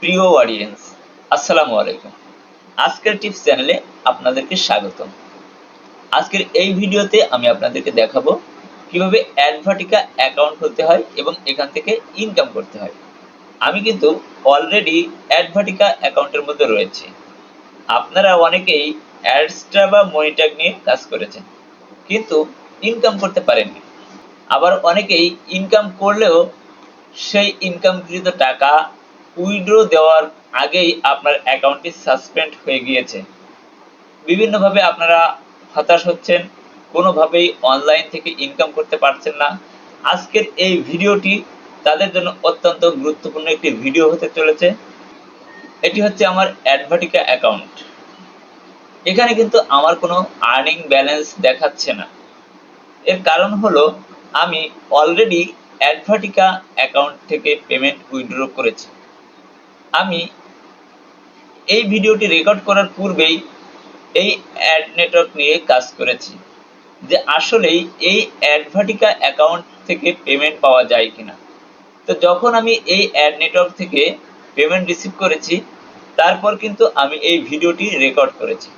প্রিয় অডিয়েন্স আসসালামু আলাইকুম। আজকের টিপস চ্যানেলে আপনাদেরকে স্বাগতম। আজকের এই ভিডিওতে আমি আপনাদেরকে দেখাবো কীভাবে অ্যাডভার্টিকা অ্যাকাউন্ট খুলতে হয় এবং এখান থেকে ইনকাম করতে হয়। আমি কিন্তু অলরেডি অ্যাডভার্টিকা অ্যাকাউন্টের মধ্যে রয়েছে। আপনারা অনেকেই অ্যাডস্ট্রা বা মনিট্যাগ নিয়ে কাজ করেছেন, কিন্তু ইনকাম করতে পারেননি। আবার অনেকেই ইনকাম করলেও সেই ইনকামকৃত টাকা উইড্রো দেওয়ার আগেই আপনার অ্যাকাউন্টটি সাসপেন্ড হয়ে গিয়েছে। বিভিন্নভাবে আপনারা হতাশ হচ্ছেন, কোনোভাবেই অনলাইন থেকে ইনকাম করতে পারছেন না। আজকের এই ভিডিওটি তাদের জন্য অত্যন্ত গুরুত্বপূর্ণ একটি ভিডিও হতে চলেছে। এটি হচ্ছে আমার অ্যাডভার্টিকা অ্যাকাউন্ট এখানে কিন্তু আমার কোনো আর্নিং ব্যালেন্স দেখাচ্ছে না। এর কারণ হলো, আমি অলরেডি অ্যাডভার্টিকা অ্যাকাউন্ট থেকে পেমেন্ট উইথড্র করেছি। আমি এই ভিডিওটি রেকর্ড করার পূর্বেই এই অ্যাড নেটওয়ার্ক নিয়ে কাজ করেছি যে আসলেই এই অ্যাডভার্টিকা অ্যাকাউন্ট থেকে পেমেন্ট পাওয়া যায় কিনা। তো যখন আমি এই অ্যাড নেটওয়ার্ক থেকে পেমেন্ট রিসিভ করেছি, তারপর কিন্তু আমি এই ভিডিওটি রেকর্ড করেছি।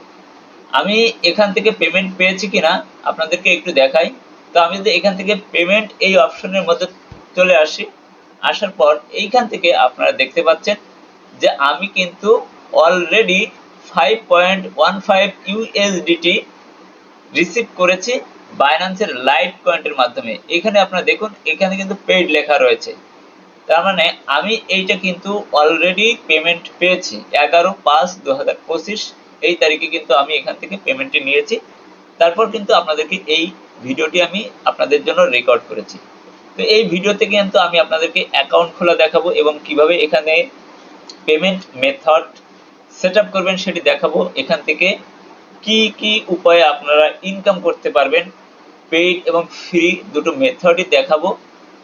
আমি এখান থেকে পেমেন্ট পেয়েছি কিনা আপনাদেরকে একটু দেখাই। তো আমি যদি এখান থেকে পেমেন্ট এই অপশনের মধ্যে চলে আসি, আসার পর এইখান থেকে আপনারা দেখতে পাচ্ছেন যে আমি কিন্তু already five point one five USDT receive করেছি বাইন্যান্সের লাইট পয়েন্টের মাধ্যমে। এখানে আপনারা দেখুন, এখানে কিন্তু পেইড লেখা রয়েছে। তার মানে আমি এইটা কিন্তু অলরেডি পেমেন্ট পেয়েছি। এগারো পাঁচ দু হাজার পঁচিশ, এই তারিখে কিন্তু আমি এখান থেকে পেমেন্টটি নিয়েছি। তারপর কিন্তু আপনাদেরকে এই ভিডিওটি আমি আপনাদের জন্য রেকর্ড করেছি। তো এই ভিডিওতে কিন্তু আমি আপনাদেরকে অ্যাকাউন্ট খোলা দেখাবো এবং কীভাবে এখানে পেমেন্ট মেথড সেট করবেন, সেটি দেখাবো। এখান থেকে কি কি উপায়ে আপনারা ইনকাম করতে পারবেন পেইড এবং ফ্রি দুটো মেথডই দেখাবো।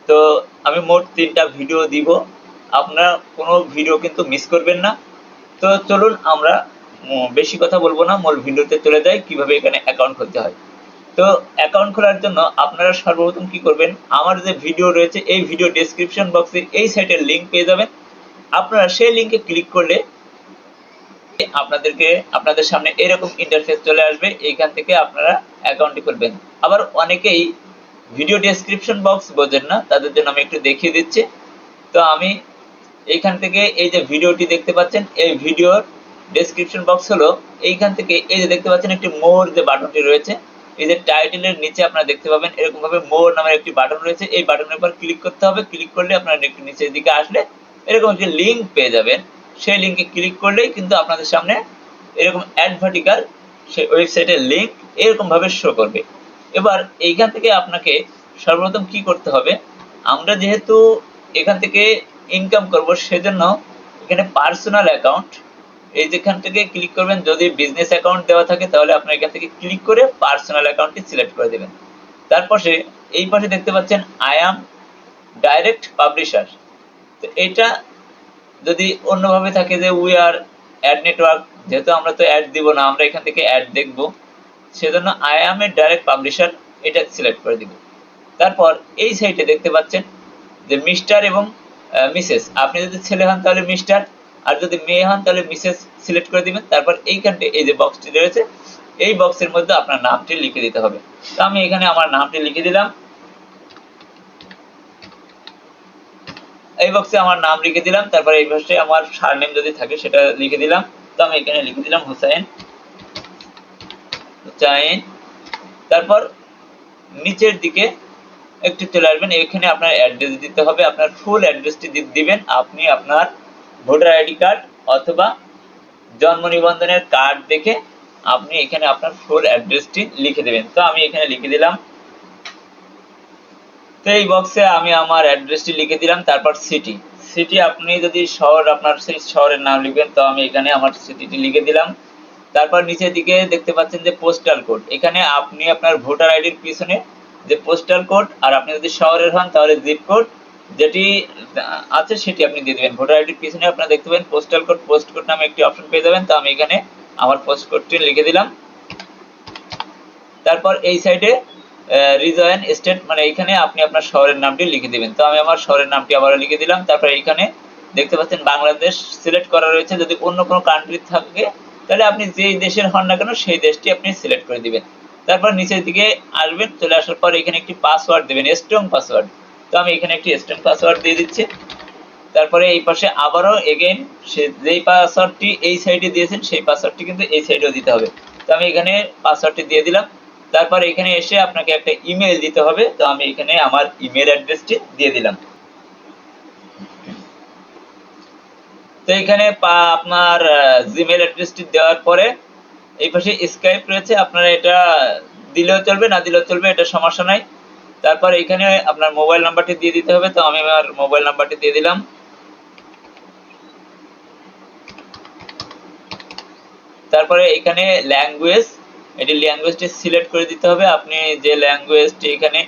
তো আমি মোট তিনটা ভিডিও দিব। আপনারা কোনো ভিডিও কিন্তু মিস করবেন না। তো চলুন আমরা বেশি কথা বলব না, মূল ভিডিওতে চলে যাই, কীভাবে এখানে অ্যাকাউন্ট খুলতে হয়। তো অ্যাকাউন্ট খোলার জন্য আপনারা সর্বপ্রথম কি করবেন, আমার যে ভিডিও রয়েছে, এই ভিডিও ডেসক্রিপশন বক্সে এই সাইটের লিংক পেয়ে যাবেন। আপনারা সেই লিংকে ক্লিক করলে আপনাদেরকে, আপনাদের সামনে এরকম ইন্টারফেস চলে আসবে। এইখান থেকে আপনারা অ্যাকাউন্টটি খুলবেন। আবার অনেকেই ভিডিও ডেসক্রিপশন বক্স বোঝেন না, তাদের জন্য আমি একটু দেখিয়ে দিচ্ছি। তো আমি এইখান থেকে এই যে ভিডিওটি দেখতে পাচ্ছেন, এই ভিডিওর ডেসক্রিপশন বক্স হলো, এইখান থেকে এই যে দেখতে পাচ্ছেন একটি মোর যে বাটনটি রয়েছে, এই যে টাইটেলের নিচে আপনারা দেখতে পাবেন এরকম ভাবে মোর নামের একটি বাটন রয়েছে। এই বাটনের উপর ক্লিক করতে হবে। ক্লিক করলে আপনারা একটু নিচের দিকে আসলে এরকম একটি লিঙ্ক পেয়ে যাবেন, সেই লিংকে ক্লিক করলেই কিন্তু আপনাদের সামনে এরকম অ্যাডভার্টিকাল সেই ওয়েবসাইটের লিঙ্ক এরকম ভাবে শো করবে। এবার এইখান থেকে আপনাকে সর্বপ্রথম কি করতে হবে? আমরা যেহেতু এখান থেকে ইনকাম করব, সেজন্য এখানে পার্সোনাল অ্যাকাউন্ট এই যেখান থেকে ক্লিক করবেন, যদি বিজনেস অ্যাকাউন্ট দেওয়া থাকে, তাহলে আপনার এখান থেকে ক্লিক করে পার্সোনাল অ্যাকাউন্টটি সিলেক্ট করে দেবেন। তারপরে এই পাশে দেখতে পাচ্ছেন আই অ্যাম ডাইরেক্ট পাবলিশার তো এটা যদি অন্যভাবে থাকে যে উই আর অ্যাড নেটওয়ার্ক যেহেতু আমরা তো অ্যাড দিব না, আমরা এখান থেকে অ্যাড দেখব, সেজন্য I am a direct publisher এটা সিলেক্ট করে দিব। তারপর এই সাইটে দেখতে পাচ্ছেন যে মিস্টার এবং মিসেস আপনি যদি ছেলে হন তাহলে মিস্টার আর যদি মেয়ে হন তাহলে মিসেস সিলেক্ট করে দিবেন। তারপর এইখানটা এই যে বক্সটি রয়েছে, এই বক্সের মধ্যে আপনার নামটি লিখে দিতে হবে। তো আমি এখানে আমার নামটি লিখে দিলাম। এই বক্সে আমার নাম লিখে দিলাম, তারপর এই পাশে আমার সারনেম যদি থাকে সেটা লিখে দিলাম। তো আমি এখানে লিখে দিলাম হুসাইন। হুসাইন। তারপর নিচের দিকে একটু চলে আসবেন, এখানে আপনার অ্যাড্রেস দিতে হবে, আপনার ফুল অ্যাড্রেসটি দিবেন। আপনি আপনার ভোটার আইডি কার্ড অথবা জন্ম নিবন্ধনের কার্ড দেখে আপনি এখানে আপনার ফুল অ্যাড্রেসটি লিখে দেবেন। তো আমি এখানে লিখে দিলাম তো এই বক্সে আমি আমার অ্যাড্রেসটি লিখে দিলাম, তারপর সিটি সিটি আপনি যদি শহর, আপনার সেই শহরের নাম লিখবেন, তো আমি এখানে আমার সিটিটি লিখে দিলাম। তারপর নিচের দিকে দেখতে পাচ্ছেন যে পোস্টাল কোড এখানে আপনি আপনার ভোটার আইডির পিছনে যে পোস্টাল কোড আর আপনি যদি শহরের হন, তাহলে জিপ কোড যেটি আছে সেটি আপনি দিয়ে দেবেন। ভোটার আইডির পিছনে আপনারা দেখতে পাবেন পোস্টাল কোড পোস্ট কোড নামে একটি অপশন পেয়ে যাবেন। তো আমি এখানে আমার পোস্ট কোডটি লিখে দিলাম। তারপর এই সাইডে রিজয়েন স্টেট মানে এইখানে আপনি আপনার শহরের নামটি লিখে দিবেন। তো আমি আমার শহরের নামটি আবারও লিখে দিলাম। তারপর এইখানে দেখতে পাচ্ছেন বাংলাদেশ সিলেক্ট করা রয়েছে। যদি অন্য কোনো কান্ট্রি থাকে, তাহলে আপনি যেই দেশের হন না কেন, সেই দেশটি আপনি সিলেক্ট করে দিবেন। তারপর নিচের দিকে আসবেন, চলে আসার পর এখানে একটি পাসওয়ার্ড দেবেন স্ট্রং পাসওয়ার্ড তো আমি এখানে একটি স্ট্রং পাসওয়ার্ড দিয়ে দিচ্ছি। তারপরে এই পাশে আবারও এগেইন সে যেই পাসওয়ার্ডটি এই সাইডে দিয়েছেন, সেই পাসওয়ার্ডটি কিন্তু এই সাইডেও দিতে হবে। তো আমি এখানে পাসওয়ার্ডটি দিয়ে দিলাম। তারপর এখানে এসে আপনাকে একটা ইমেল দিতে হবে। তো আমি এখানে আমার ইমেল অ্যাড্রেসটি দিয়ে দিলাম। তো এখানে আপনার জিমেল অ্যাড্রেসটি দেওয়ার পরে এই পাশে স্কাইপ রয়েছে। আপনারা এটা দিলেও চলবে, না দিলেও চলবে, এটা সমস্যা নাই। তারপর এখানে আপনার মোবাইল নাম্বারটি দিয়ে দিতে হবে। তো আমি আমার মোবাইল নাম্বারটি দিয়ে দিলাম। তারপরে এখানে ল্যাঙ্গুয়েজ এটি ল্যাঙ্গুয়েজটি সিলেক্ট করে দিতে হবে। আপনি যে ল্যাঙ্গুয়েজটি এখানে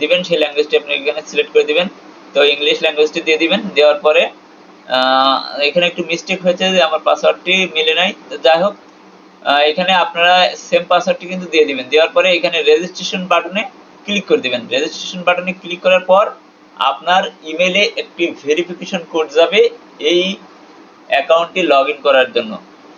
দিবেন, সেই ল্যাঙ্গুয়েজটি আপনি এখানে সিলেক্ট করে দিবেন। তো ইংলিশ ল্যাঙ্গুয়েজটি দিয়ে দিবেন। দেওয়ার পরে এখানে একটু মিস্টেক হয়েছে যে আমার পাসওয়ার্ডটি মিলে নাই। যাই হোক এখানে আপনারা সেম পাসওয়ার্ডটি কিন্তু দিয়ে দিবেন। দেওয়ার পরে এখানে রেজিস্ট্রেশন বাটনে ক্লিক করে দিবেন। রেজিস্ট্রেশন বাটনে ক্লিক করার পর আপনার ইমেলে একটি ভেরিফিকেশন কোড যাবে এই অ্যাকাউন্টটি লগ করার জন্য।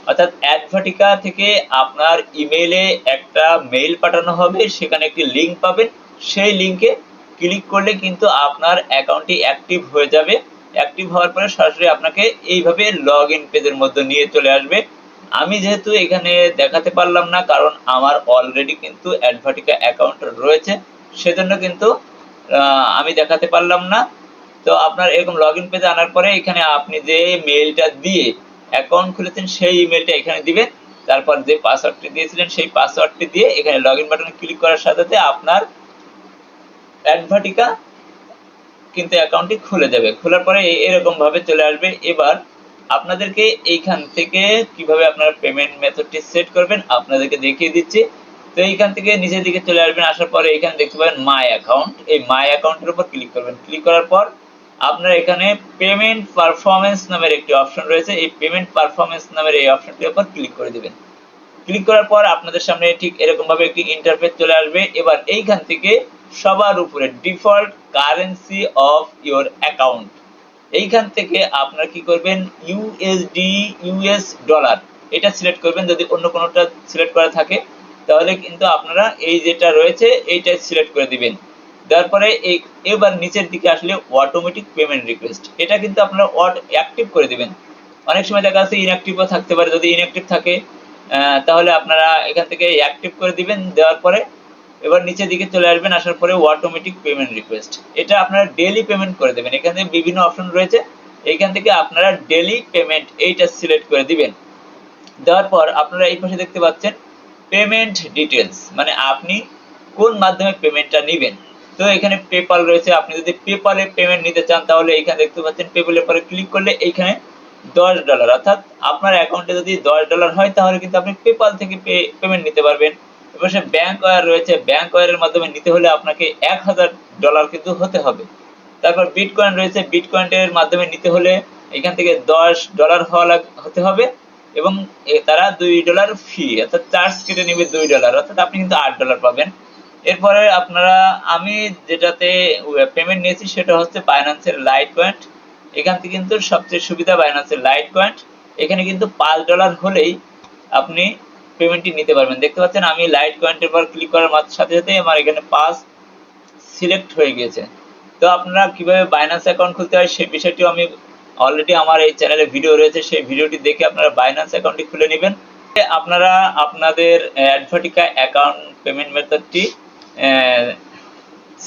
অর্থাৎ অ্যাডভার্টিকা থেকে আপনার ইমেলে একটা মেইল পাঠানো হবে, সেখানে একটি লিংক পাবেন। সেই লিংকে ক্লিক করলে কিন্তু আপনার অ্যাকাউন্টটি অ্যাক্টিভ হয়ে যাবে। অ্যাক্টিভ হওয়ার পরে সরাসরি আপনাকে এইভাবে লগ ইন পেজের মধ্যে নিয়ে চলে আসবে। আমি যেহেতু এখানে দেখাতে পারলাম না, কারণ আমার অলরেডি কিন্তু অ্যাডভার্টিকা অ্যাকাউন্ট রয়েছে, সেজন্য কিন্তু আমি দেখাতে পারলাম না। তো আপনার এরকম লগ ইন পেজে আনার পরে এখানে আপনি যে মেইলটা দিয়ে অ্যাকাউন্ট খুলেছেন সেই ইমেলটা এখানে দিবেন। তারপর যে পাসওয়ার্ডটি দিয়েছিলেন, সেই পাসওয়ার্ডটি দিয়ে এখানে লগ ইন বাটনে ক্লিক করার সাথে সাথে আপনার অ্যাডভাটিকা কিন্তু অ্যাকাউন্টটি খুলে যাবে। খোলার পরে এরকম ভাবে চলে আসবে। এবার আপনাদেরকে এইখান থেকে কীভাবে আপনারা পেমেন্ট মেথডটি সেট করবেন, আপনাদেরকে দেখিয়ে দিচ্ছি। তো এইখান থেকে নিচের দিকে চলে আসবেন, আসার পরে এখানে দেখতে পাবেন মাই অ্যাকাউন্ট এই মাই অ্যাকাউন্টের উপর ক্লিক করবেন। ক্লিক করার পর আপনার এখানে পেমেন্ট পারফরমেন্স নামের একটি অপশন রয়েছে। এই পেমেন্ট পারফরমেন্স নামের এই অপশনটির উপর ক্লিক করে দিবেন। ক্লিক করার পর আপনাদের সামনে ঠিক এরকম ভাবে একটি ইন্টারফেস চলে আসবে। এবার এইখান থেকে সবার উপরে default currency of your account এইখান থেকে আপনারা কি করবেন? ইউএসডি ইউএস ডলার এটা সিলেক্ট করবেন। যদি অন্য কোনোটা সিলেক্ট করা থাকে, তাহলে কিন্তু আপনারা এই যেটা রয়েছে, এইটা সিলেক্ট করে দিবেন। দেওয়ার পরে এবার নিচের দিকে আসলে অটোমেটিক পেমেন্ট রিকোয়েস্ট এটা কিন্তু আপনারা অ্যাক্টিভ করে দিবেন। অনেক সময় দেখা যাচ্ছে ইনঅ্যাক্টিভও থাকতে পারে। যদি ইনঅ্যাক্টিভ থাকে তাহলে আপনারা এখান থেকে অ্যাক্টিভ করে দিবেন। দেওয়ার পরে এবার নিচের দিকে চলে আসবেন, আসার পরে অটোমেটিক পেমেন্ট রিকোয়েস্ট এটা আপনারা ডেলি পেমেন্ট করে দেবেন। এখানে বিভিন্ন অপশন রয়েছে। এইখান থেকে আপনারা ডেলি পেমেন্ট এইটা সিলেক্ট করে দিবেন। দেওয়ার পর আপনারা এই পাশে দেখতে পাচ্ছেন পেমেন্ট ডিটেলস মানে আপনি কোন মাধ্যমে পেমেন্টটা নেবেন। তো এখানে পেপাল রয়েছে। আপনি যদি পেপালে পেমেন্ট নিতে চান, তাহলে এখানে দেখতে পাচ্ছেন পেপালের পরে ক্লিক করলে এইখানে দশ ডলার অর্থাৎ আপনার অ্যাকাউন্টে যদি দশ ডলার হয়, তাহলে কিন্তু আপনি পেপাল থেকে পেমেন্ট নিতে পারবেন। এবার সে ব্যাংক ওয়ার রয়েছে। ব্যাংক ওয়ারের মাধ্যমে নিতে হলে আপনাকে এক হাজার ডলার কিন্তু হতে হবে। তারপর বিটকয়েন রয়েছে। বিটকয়েনের মাধ্যমে নিতে হলে এখান থেকে দশ ডলার হওয়া হতে হবে এবং তারা দুই ডলার ফি অর্থাৎ চার্জ কেটে নেবে দুই ডলার অর্থাৎ আপনি কিন্তু আট ডলার পাবেন। এরপরে আপনারা, আমি যেটাতে পেমেন্ট নিয়েছি সেটা হচ্ছে বাইন্যান্সের লাইট পয়েন্ট এখান থেকে কিন্তু সবচেয়ে সুবিধা বাইন্যান্সের লাইট পয়েন্ট এখানে কিন্তু পাঁচ ডলার হলেই আপনি পেমেন্টটি নিতে পারবেন। দেখতে পাচ্ছেন, আমি লাইট পয়েন্টের পর ক্লিক করার সাথে সাথে আমার এখানে পাঁচ সিলেক্ট হয়ে গিয়েছে। তো আপনারা কীভাবে বাইন্যান্স অ্যাকাউন্ট খুলতে হয় সেই বিষয়টিও আমি অলরেডি আমার এই চ্যানেলে ভিডিও রয়েছে। সেই ভিডিওটি দেখে আপনারা বাইন্যান্স অ্যাকাউন্টটি খুলে নেবেন। আপনারা আপনাদের অ্যাডভাটিকা অ্যাকাউন্ট পেমেন্ট মেথডটি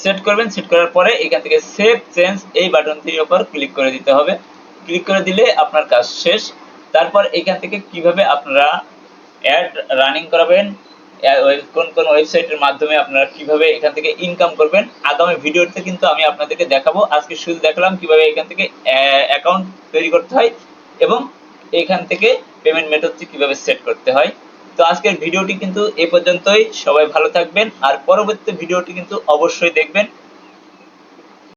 সেট করবেন সেট করার পরে এখান থেকে সেভ চেঞ্জ এই বাটনটির উপর ক্লিক করে দিতে হবে। ক্লিক করে দিলে আপনার কাজ শেষ। তারপর এখান থেকে কীভাবে আপনারা অ্যাড রানিং করাবেন কোন কোন ওয়েবসাইটের মাধ্যমে আপনারা কীভাবে এখান থেকে ইনকাম করবেন, আগামী ভিডিওতে কিন্তু আমি আপনাদেরকে দেখাবো। আজকে শুধু দেখালাম কীভাবে এখান থেকে অ্যাকাউন্ট তৈরি করতে হয় এবং এখান থেকে পেমেন্ট মেথডটি কীভাবে সেট করতে হয়। তো আজকের ভিডিওটি কিন্তু এ পর্যন্তই। সবাই ভালো থাকবেন, আর পরবর্তী ভিডিওটি কিন্তু অবশ্যই দেখবেন।